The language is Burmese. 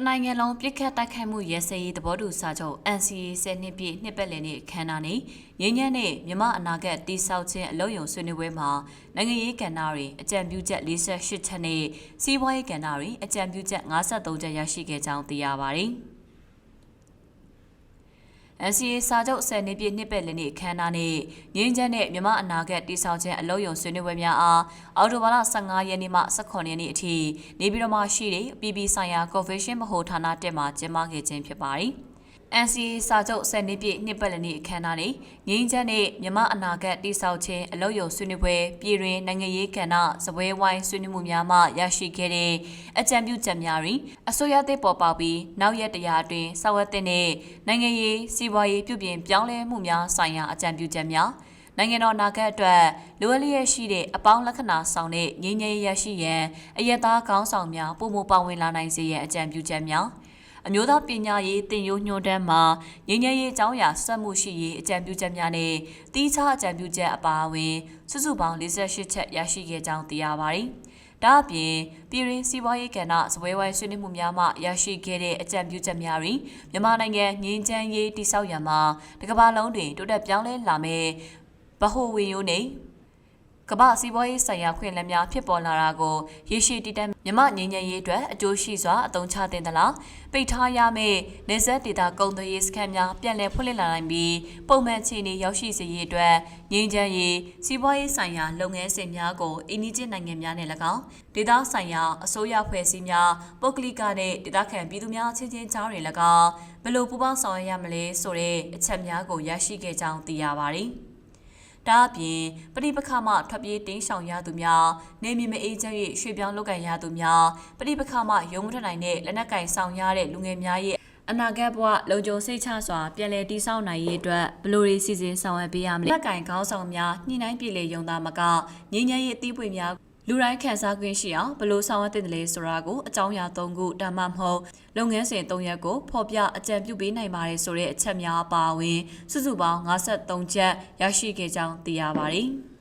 တနိုင်ငံလုံးပြစ်ခတ်တိုက်ခိုက်မှုရဲစဲရေးသဘောတူစာချုပ် NCA 10နှစ်ပြည့်နှစ်ပတ်လည်နေ့အခမ်းအနားနဲ့ငင်းညံ့တဲ့မြမအနာဂတ်တိဆောက်ခြင်းအလုံးယုံဆွေးနွေးပွဲမှာနိုင်ငံရေးကဏ္ဍတွေအကြံပြုချက်48ချက်နဲ့စီးပွားရေးကဏ္ဍတွေအကြံပြုချက်53ချက်ရရှိခဲ့ကြောင်းသိရပါတယ်။ NCA စာချုပ်10နှစ်ပြည့်နှစ်ပတ်လည်နေ့အခမ်းအနားနဲ့ငင်းချမ်းတဲ့မြမအနာဂတ်တိဆောက်ခြင်းအလုံးယုံဆွေးနွေးပွဲများအားအော်တိုဘာလ15ရက်နေ့မှ18ရက်နေ့အထိနေပြည်တော်မှာရှိတဲ့ပြည်ပဆိုင်ရာ Convention မဟိုဌာနတက်မှာကျင်းပခဲ့ခြင်းဖြစ်ပါတယ်။ NCA စာချုပ်10နှစ်ပြည့်နှစ်ပတ်လည်နေ့အခမ်းအနားနဲ့ငင်းချမ်းတဲ့မြမအနာဂတ်တိဆောက်ခြင်းအလုံးယုံဆွေးနွေးပွဲပြည်တွင်နိုင်ငံရေးကဏ္ဍစပွဲဝိုင်းဆွေးနွေးမှုများမှရရှိခဲ့တဲ့အကြံပြုချက်များတွင်အစိုးရသစ်ပေါ်ပေါက်ပြီးနောက်ရက်တရာအတွင်းစောက်ဝတ်တဲ့နိုင်ငံရေးစီးပွားရေးပြုပြင်ပြောင်းလဲမှုများဆိုင်ရာအကြံပြုချက်များနိုင်ငံတော်နာဂတ်အတွက်လိုအပ်လျက်ရှိတဲ့အပေါင်းလက္ခဏာဆောင်တဲ့ငြိမ်းချမ်းရေးရရှိရန်အယက်သားခေါင်းဆောင်များပုံမပါဝင်လာနိုင်စေရန်အကြံပြုချက်များ အမျိုးသားပညာရေးတင်ယိုးညွှန်တမ်းမှာငြိမ်းချမ်းရေးအကြောင်းအရာစက်မှုရှိရေးအကြံပြုချက်များနဲ့တီးခြားအကြံပြုချက်အပါအဝင်စုစုပေါင်း48ချက်ရရှိခဲ့ကြောင်းသိရပါတယ်။ဒါအပြင်ပြည်ရင်းစီးပွားရေးကဏ္ဍစပွဲဝိုင်းဆွေးနွေးမှုများမှရရှိခဲ့တဲ့အကြံပြုချက်များတွင်မြန်မာနိုင်ငံငြိမ်းချမ်းရေးတိစောက်ရန်မှာတကမ္ဘာလုံးတွင်တိုးတက်ပြောင်းလဲလာမဲ့ဗဟိုဝင်ယိုနေ ကမ္ဘာစီးပွားရေးဆိုင်ရာခွင့်လန်းများဖြစ်ပေါ်လာတာကိုရေရှည်တည်တံ့မြမငြိမ်းချမ်းရေးအတွက်အကျိုးရှိစွာအသုံးချတင်သလားပိတ်ထားရမယ့်နေဆက်ဒေတာကုန်သွယ်ရေးစခန်းများပြန်လည်ဖွင့်လှစ်လာနိုင်ပြီးပုံမှန်ခြေနေရောက်ရှိစေရေးအတွက်ငြိမ်းချမ်းရေးစီးပွားရေးဆိုင်ရာလုပ်ငန်းစဉ်များကိုအင်းနီချင်းနိုင်ငံများနဲ့၎င်းဒေသဆိုင်ရာအစိုးရဖွဲ့စည်းများပုဂ္ဂလိကနဲ့ဒေသခံပြည်သူများချင်းချင်းကြားတွင်၎င်းဘယ်လိုပူးပေါင်းဆောင်ရွက်ရမလဲဆိုတဲ့အချက်များကိုရရှိခဲ့ကြောင်းသိရပါတယ်။ ဒါအပြင်ပဋိပက္ခမှထွက်ပြေးတိမ်းရှောင်ရသူများနေမြေမအေးချမ်း၍ရွှေ့ပြောင်းလုပ်ကင်ရသူများပဋိပက္ခမှရုံးမထွက်နိုင်တဲ့လက်နက်ကင်ဆောင်ရတဲ့လူငယ်များရဲ့အနာဂတ်ဘဝလုံခြုံစိတ်ချစွာပြန်လည်တည်ဆောက်နိုင်ရေးအတွက်ဘလို့ရေးစီစဉ်ဆောင်ရွက်ပေးရမလဲလက်ကင်ခေါင်းဆောင်များညှိနှိုင်းပြည်လေရုံသားမကငြိမ်းချမ်းရေးအသီးပွေများ လူတိုင်းခံစား권ရှိအောင်ဘလို့ဆောင်ရွက်တင်တယ်လဲဆိုတာကိုအကြောင်းအရာ၃ခုဒါမှမဟုတ်လုပ်ငန်းစဉ်၃ရပ်ကိုဖော်ပြအကြံပြုပေးနိုင်ပါတယ်ဆိုတဲ့အချက်များပါဝင်စုစုပေါင်း53ချက်ရရှိခဲ့ကြောင်းသိရပါတယ်။